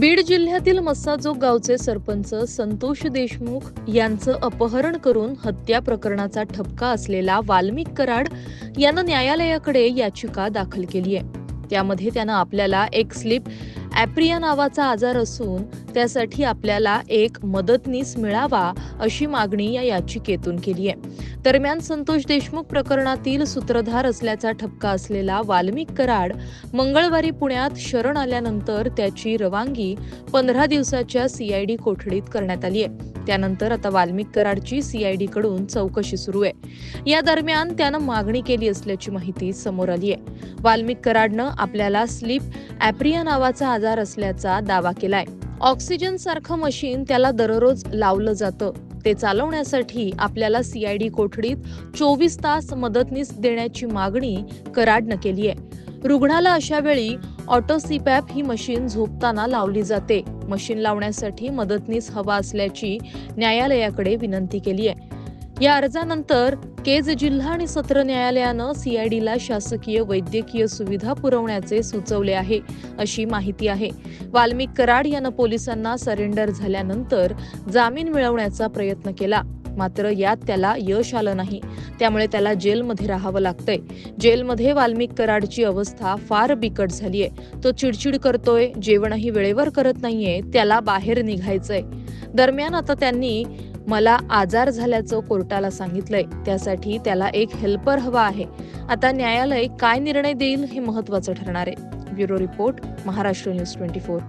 बीड जिल्ह्यातील मस्साजोग गावचे सरपंच संतोष देशमुख यांचं अपहरण करून हत्या प्रकरणाचा ठपका असलेला वाल्मिक कराड यानं न्यायालयाकडे याचिका दाखल केली आहे. त्यामध्ये त्यानं आपल्याला एक स्लिप ॲप्रिया नावाचा आजार असून त्यासाठी आपल्याला एक मदतनीस मिळावा अशी मागणी या याचिकेतून केली आहे. दरम्यान संतोष देशमुख प्रकरणातील सूत्रधार असल्याचा ठपका असलेला वाल्मिक कराड मंगळवारी पुण्यात शरण आल्यानंतर त्याची रवानगी पंधरा दिवसाच्या सीआयडी कोठडीत करण्यात आली आहे. त्यानंतर आता वाल्मिक कराडची सीआयडी कडून चौकशी सुरू आहे. या दरम्यान त्यानं मागणी केली असल्याची माहिती समोर आली आहे. वाल्मिक कराडनं आपल्याला स्लीप ॲप्रिया नावाचा आजार असल्याचा दावा केलाय. ऑक्सिजन सारखं मशीन त्याला दररोज लावलं जातं. ते चालवण्यासाठी आपल्याला सीआयडी कोठडीत चोवीस तास मदतनीस देण्याची मागणी कराडनं केली आहे. रुग्णाला अशा वेळी ऑटो सीपॅप ही मशीन झोपताना लावली जाते. मशीन लावण्यासाठी मदतनीस हवा असल्याची न्यायालयाकडे विनंती केली आहे. या अर्जानंतर केज जिल्हा आणि सत्र न्यायालयानं सीआयडीला शासकीय वैद्यकीय सुविधा पुरवण्याचे सुचवले आहे अशी माहिती आहे. वाल्मिक कराड यानं पोलिसांना सरेंडर झाल्यानंतर जामीन मिळवण्याचा प्रयत्न केला. मात्र यात त्याला यश आलं नाही. त्यामुळे त्याला जेलमध्ये राहावं लागतंय. जेलमध्ये वाल्मिक कराडची अवस्था फार बिकट झालीय. तो चिडचिड करतोय जेवणही वेळेवर करत नाहीये त्याला बाहेर निघायचंय. दरम्यान आता त्यांनी मला आजार झाल्याचं कोर्टाला सांगितलंय. त्यासाठी त्याला एक हेल्पर हवा आहे. आता न्यायालय काय निर्णय देईल हे महत्वाचं ठरणार आहे. Bureau report Maharashtra news twenty four.